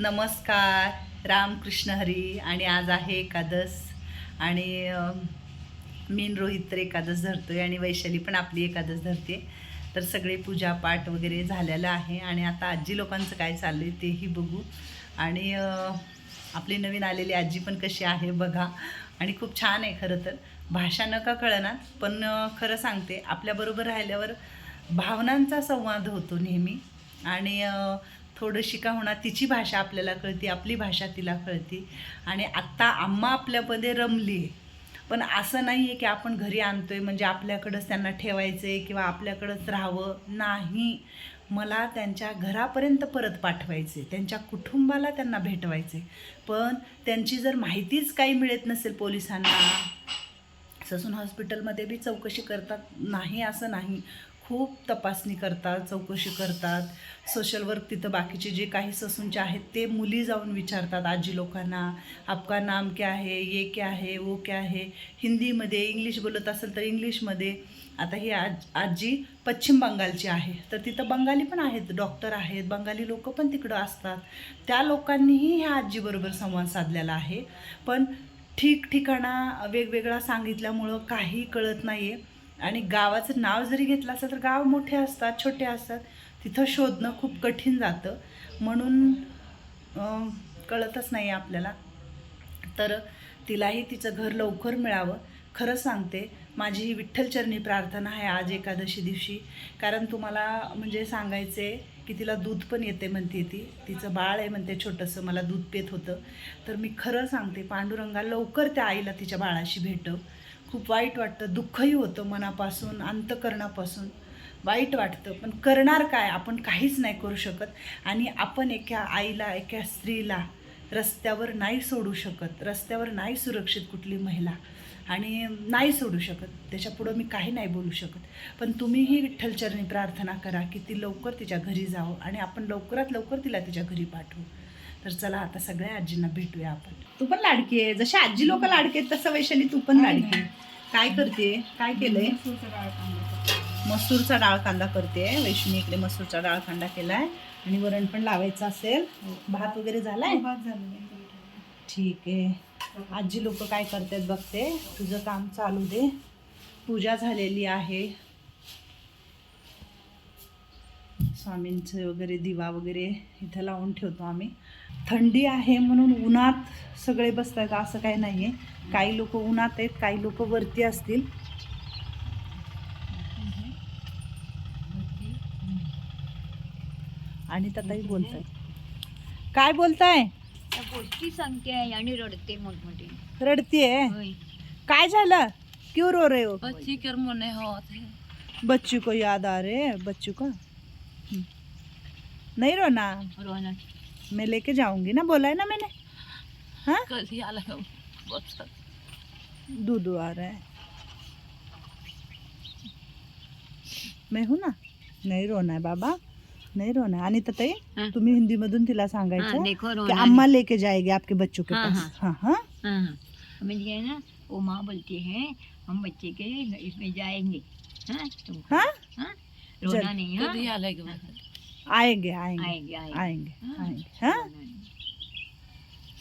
नमस्कार रामकृष्ण हरी आणि आज आहे एकादस आणि मीन मी रोहित तर एकादस धरतो आहे आणि वैशाली पण आपली एकादस धरते. तर सगळे पूजापाठ वगैरे झालेलं आहे आणि आता आजी लोकांचं काय चाललं आहे तेही बघू. आणि आपली नवीन आलेली आजी पण कशी आहे बघा. आणि खूप छान आहे खरं तर. भाषा नका कळना पण खरं सांगते आपल्याबरोबर राहिल्यावर भावनांचा संवाद होतो नेहमी. आणि थोडंशी का होणार तिची भाषा आपल्याला कळते आपली भाषा तिला कळते. आणि आत्ता आम्हा आपल्यामध्ये रमली आहे. पण असं नाही आहे की आपण घरी आणतो आहे म्हणजे आपल्याकडंच त्यांना ठेवायचं आहे किंवा आपल्याकडंच राहावं. नाही. मला त्यांच्या घरापर्यंत परत पाठवायचे त्यांच्या कुटुंबाला त्यांना भेटवायचे पण त्यांची जर माहितीच काही मिळत नसेल पोलिसांना ससून हॉस्पिटलमध्ये बी चौकशी करतात. नाही असं नाही. खूप तपासणी करतात चौकशी करतात. सोशल वर्क तिथं बाकीचे जे काही ससूनचे आहेत ते मुली जाऊन विचारतात आजी लोकांना आपका नाम क्या आहे ये क्या आहे वो क्या आहे हिंदीमध्ये इंग्लिश बोलत असेल तर इंग्लिशमध्ये आता ही आज आजी पश्चिम बंगालची आहे. तर तिथं बंगाली पण आहेत डॉक्टर आहेत बंगाली लोक पण तिकडं असतात. त्या लोकांनीही ह्या आजीबरोबर संवाद साधलेला आहे. पण ठिकठिकाणा वेगवेगळा सांगितल्यामुळं काही कळत नाही आहे आणि गावाचं नाव जरी घेतलं असेल तर गाव मोठे असतात छोटे असतात. तिथं शोधणं खूप कठीण जातं. म्हणून कळतच नाही आपल्याला. तर तिलाही तिचं घर लवकर मिळावं. खरं सांगते माझी ही विठ्ठलचरणी प्रार्थना आहे आज एकादशी दिवशी. कारण तुम्हाला म्हणजे सांगायचे की तिला दूध पण येते म्हणते ती. तिचं बाळ आहे म्हणते छोटंसं मला दूध पेत होतं. तर मी खरं सांगते पांडुरंगा लवकर त्या आईला तिच्या बाळाशी भेटव. खूप वाईट वाटतं दुःखही होतं मनापासून अंतकरणापासून. वाईट वाटतं पण करणार काय? आपण काहीच नाही करू शकत आणि आपण एका आईला एका स्त्रीला रस्त्यावर नाही सोडू शकत. रस्त्यावर नाही सुरक्षित कुठली महिला. आणि नाही सोडू शकत. त्याच्यापुढं मी काही नाही बोलू शकत. पण तुम्हीही विठ्ठलचरणी प्रार्थना करा की ती लवकर तिच्या घरी जावं आणि आपण लवकरात लवकर तिला तिच्या घरी पाठवू. तर चला आता सगळ्या आजींना भेटूया आपण. तू पण लाडकी आहे. जशी आजी लोक लाडके आहेत तसं वैशाली तू पण लाडकी आहे. काय करते? काय केलंय? मसूरचा डाळ कांदा करते. वैष्णी इकडे मसूरचा डाळ कांदा केलाय. आणि वरण पण लावायचं असेल. भात वगैरे झालाय? ठीक आहे. आजी लोक काय करतात बघते? तुझं काम चालू दे. पूजा झालेली आहे. स्वामींचे वगैरे दिवा वगैरे इथं लावून ठेवतो आम्ही. थंडी आहे म्हणून उन्हात सगळे बसतात असं काही नाही आहे काही लोक उन्हात आहेत काही लोक वरती असतील. आणि ताई बोलताय. काय बोलताय? त्या गोष्टी सांगते आहे आणि रडते मोठमोठी. रडतीये? काय झालं? क्यों रो रहे हो? बच्ची कर मने होत है. बच्चू को याद आ रहे हैं? बच्चू को. नहीं रोना? रोना। मैं लेके जाऊँगी ना बोला है ना मैंने। हाँ? कल ही हो बस दूध आ रहा है। मैं हूँ ना? नहीं रोना है बाबा नहीं रोना है। आणि ताई हाँ. तुम्ही हिंदी मधून तिला सांगायचं हाँ, देखो कि रोना अम्मा लेके जाएगी आपके बच्चों के हाँ, पास। हाँ। हाँ हाँ। हाँ हमें ये ना वो माँ बोलती है हम बच्चे के इसमें जाएँगे। हाँ तुम हाँ? हाँ? रोना जल- नहीं हाँ। आएँगे आएँगे आएँगे आएँगे। आएँगे हाँ, आएँगे हाँ।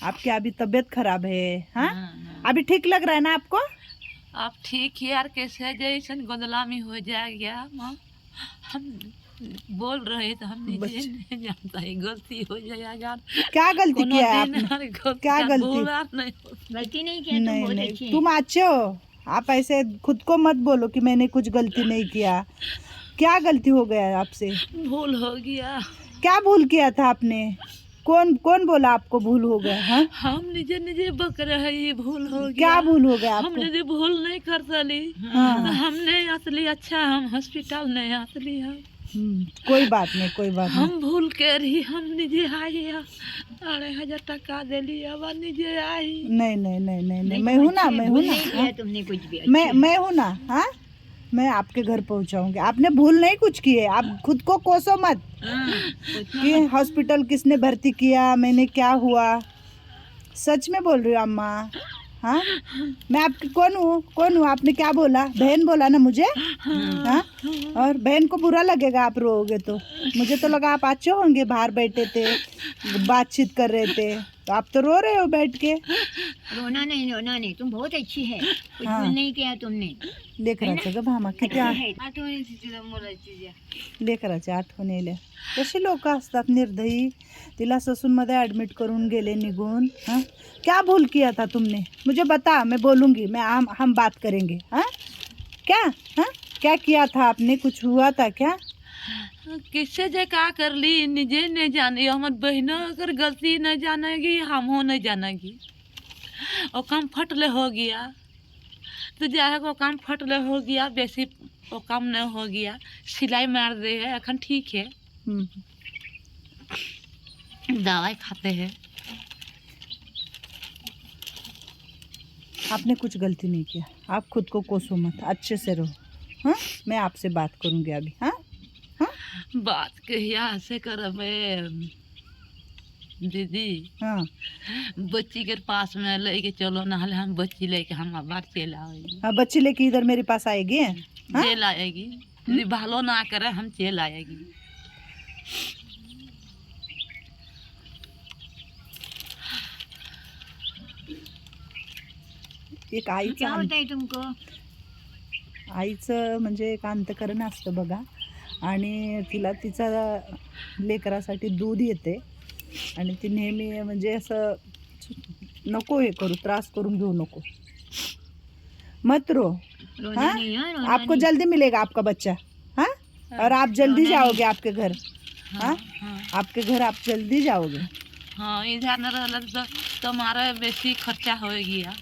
आपकी अभी तबीयत खराब है हाँ? हाँ, हाँ। अभी ठीक लग रहा है ना आपको? आप ठीक है यार कैसे जैसन गोदलामी हो जाएगा माँ। हम बोल रहे तो हम नहीं जानता है गलती हो जाएगा यार। क्या गलती किया है आपने? क्या गलती? नहीं। गलती नहीं किया तुम नहीं बहुत नहीं तुम अच्छे हो। आप ऐसे खुद को मत बोलो कि मैंने कुछ गलती नहीं किया। क्या गलती हो गया आपसे? भूल हो गया। क्या भूल किया था आपने? कौन कौन बोला आपको भूल हो गया हाँ? हम निजे निजे बक रहे ये भूल हो गया। क्या भूल हो गया हम निजे भूल नहीं कर सली। हाँ। हमने असली अच्छा हम हॉस्पिटल नहीं असली हम हम्म, कोई बात नहीं कोई बात नहीं। हम भूल के रही हम निजे आई अढ़ाई हज़ार टका दिली अब निजे आई नहीं नहीं नहीं नहीं नहीं नहीं, मैं हूँ ना मैं हूँ ना नहीं हाँ? किया तुमने कुछ भी मैं मैं हूँ ना हाँ? मैं आपके घर पहुँचाऊँगी। आपने भूल नहीं कुछ किए। आप खुद को कोसो मत। हाँ, कि हॉस्पिटल किसने भर्ती किया मैंने क्या हुआ? सच में बोल रही हूँ अम्मा। हाँ? मैं आपकी कौन हूँ? कौन हूँ? आपने क्या बोला? बहन बोला ना मुझे? हाँ? और बहन को बुरा लगेगा आप रोओगे तो। मुझे तो लगा आप अच्छे होंगे बाहर बैठे थे बातचीत कर रहे थे। तो आप तो रो रहे हो बैठ के। रोना नहीं रोना नहीं तुम बहुत अच्छी है। कुछ हाँ. नहीं किया तुमने। लेकराचं ग भामा किती आ- है. आठवणीची तिला मुलाची ज्या. लेकराची आठवण येल्या कशी लोक असतात निर्दयी? तिला ससूनमध्ये ॲडमिट करून गेले निघून हाँ? क्या भूल किया था तुमने? मुझे बता मैं बोलूँगी मैं हम हम बात करेंगे हाँ? क्या? हाँ? क्या किया था आपने? कुछ हुआ था क्या? किससे जे का कर ली? निजे न जाने हमर बहनों अगर गलती न जानेगी हम हो नहीं जानेगी। वो काम फटले हो गया। तो जाए वो काम फटले हो गया बेसी वो काम नहीं हो गया। सिलाई मार दे है अखन ठीक है। हम्म. दवाई खाते हैं। आपने कुछ गलती नहीं किया। आप खुद को कोसो मत अच्छे से रहो। हाँ? मैं आपसे बात करूँगी अभी हाँ? बात कहिया से करबे दीदी हाँ बच्ची के पास में लेके चलो नहले हम बच्ची लेके हम आबार चल आएगी हाँ बच्ची लेके इधर मेरे पास आएगी हाँ? चल आएगी यदि भालो ना करे हम चल आएगी एक क्या आईचं होता है तुमको? आईचं म्हणजे एक अंतकरण असतं बघा. आणि तिला तिचा लेकरासाठी दूध येते. आणि ती नेहमी म्हणजे असं नको हे करू त्रास करून घेऊ नको. मत रो हाँ? आपको. जल्दी मिलेगा आपका बच्चा हाँ? और आप जल्दी जाओगे आपके घर हाँ आपके घर आप जल्दी जाओगे। हाँ इधर तो तुम्हारा बेसी खर्चा हो गया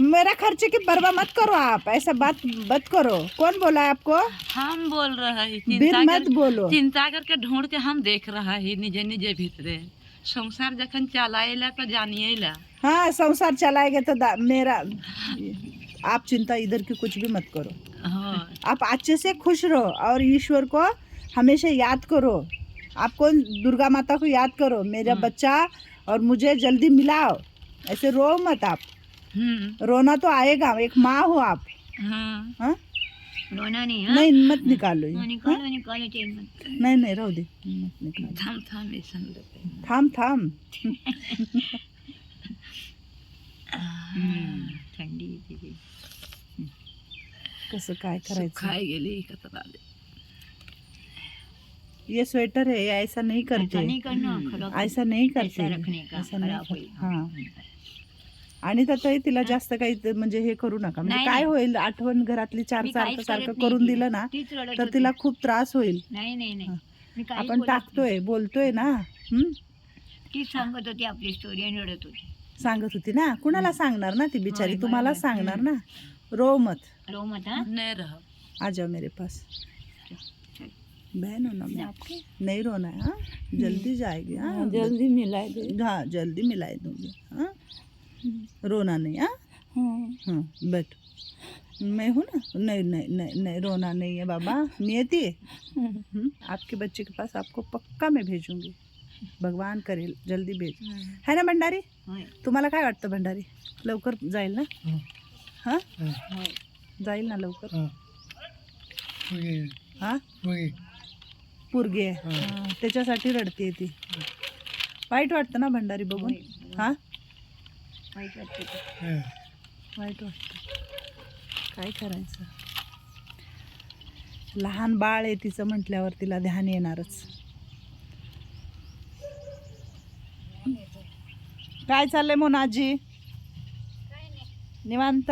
मेरा खर्चे की परवाह मत करो आप ऐसा बात मत करो। कौन बोला है आपको? हम बोल रहे हैं बिन चिंता मत बोलो। चिंता करके ढूंढ के हम देख रहा है निजे निजे भीतरे। संसार जखन चलाएला तो जानिएला। हाँ संसार चलाएँगे तो मेरा आप चिंता इधर की कुछ भी मत करो। हाँ। आप अच्छे से खुश रहो और ईश्वर को हमेशा याद करो। आपको दुर्गा माता को याद करो मेरा हम्म। बच्चा और मुझे जल्दी मिलाओ। ऐसे रो मत आप। रोना तो आएगा एक माँ हो आप. हाँ. हाँ? रोना नहीं हाँ? नहीं मत निकालो. हाँ? निकालो निकालो चेन मत. नहीं नहीं रहो दे. मत निकालो. थाम थाम ऐसा थंडी येते ते. कसं काय करायचं? सुखाई गेली कचरा ये स्वेटर है ऐसा नहीं ऐसा करते नहीं करना खराब ऐसा नहीं करते. ऐसा रखने का? ऐसा नहीं. हा. आणि त्यातही तिला जास्त काही ते म्हणजे हे करू नका. म्हणजे काय. होईल? आठवण घरातली चार सारखं सारखं करून. दिलं ना तर. तिला खूप त्रास होईल. नाही नाही नाही. मी काहीच आपण. टाकतोय बोलतोय ना. हम्म? तीच सांगत होती आपली स्टोरी आणि रडत होती. सांगत होती ना? कुणाला सांगणार ना ती बिचारी? तुम्हाला. सांगणार ना? रो मत रो मत हाँ? नहीं रहो आ जाओ मेरे पास. बहन हो ना मैं। नहीं रोना है हाँ? जल्दी जाएगी हाँ? जल्दी मिला दे। हाँ जल्दी मिलाई दूंगी हाँ? रोना नहीं हाँ? हाँ बैठ. मैं हूँ ना? नहीं नहीं नहीं नहीं रोना नहीं है बाबा नियति आपके बच्चे के पास आपको पक्का मैं भेजूंगी। भगवान करेल जल्दी भेज। है ना भंडारी? तुम्हाला काय वाटतं भंडारी? लवकर जाईल ना? हां? जाईल ना लवकर? हां? पोरगी. हां, त्याच्यासाठी रडते ती. वाईट वाटतं ना भंडारी बघून. हां? वाईट वाटते ते. वाईट वाटतं. काय करायचं? लहान बाळ आहे तिचं म्हटल्यावर तिला ध्यान येणारच. काय चाललंय मोनाजी निवांत?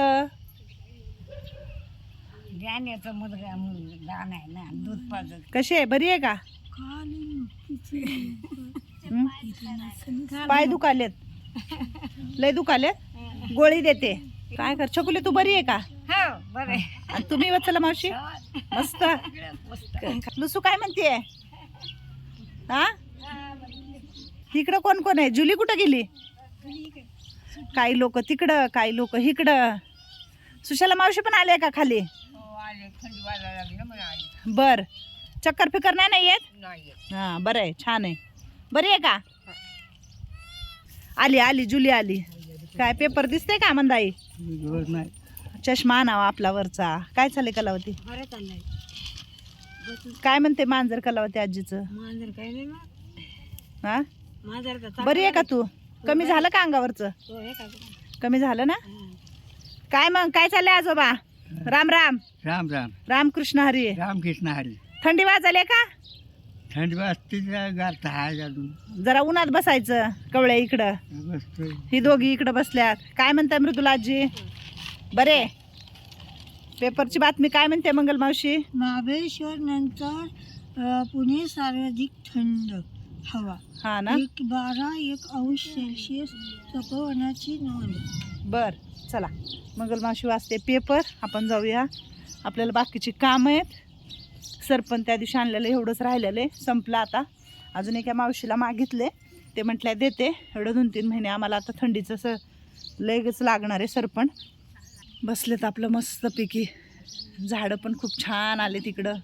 ध्यानाचा मुलगा लहान आहे ना दूध पाजत. कशी आहे? बरी आहे का? पाय दुखालेत लय दुखालेत गोळी देते. काय कर? छकुले तू बरी आहे का? हो. आणि तुम्ही वचला मावशी. मस्त मस्त. लुसू काय म्हणतीये? हा? तिकडं कोण कोण आहे? जुली कुठं गेली? काही लोक तिकडं काही लोक इकडं सुशाला मावशी पण आले का खाली? हो बर. चक्कर फिकर नाही येत. हा बरं आहे. छान आहे. बरी आहे का? आली आली जुली आली. काय पेपर दिसते का मंदाई चष्मा आणावा आपला वरचा काय चालले कलावती? काय म्हणते मांजर कलावती आजीचं? मांजर काय नाही हा? बरी आहे का तू? कमी झालं का अंगावरचं? का कमी झालं ना? काय मग काय चाललंय आजोबा? राम राम. राम राम. रामकृष्ण हरी. रामकृष्ण हरी. थंडी वाजले का? थंडी वाजते गारता आहे अजून. जरा उन्हात बसायचं कवळ्या इकडं. बसतोय. ही दोघी इकडं बसल्यात. काय म्हणताय मृदुला आजी बरे? पेपरची बातमी काय म्हणते मंगल मावशी? महाबळेश्वर नंतर अ, पुणे सर्वाधिक थंड हवा. हा ना? एक बारा एक अंश सेल्सिअस तापमानाची नोंद. बर चला. मंगल मावशी वाचते पेपर. आपण जाऊया. आपल्याला बाकीची कामं आहेत. सरपण त्या दिवशी आणलेलं एवढंच राहिलेलं आहे. संपलं आता. अजून एका मावशीला मागितले ते म्हटल्या देते. एवढं दोन तीन महिने आम्हाला आता थंडीचं स लगेच लागणार आहे सरपण बसलेत आपलं मस्तपैकी. झाडं पण खूप छान आले तिकडं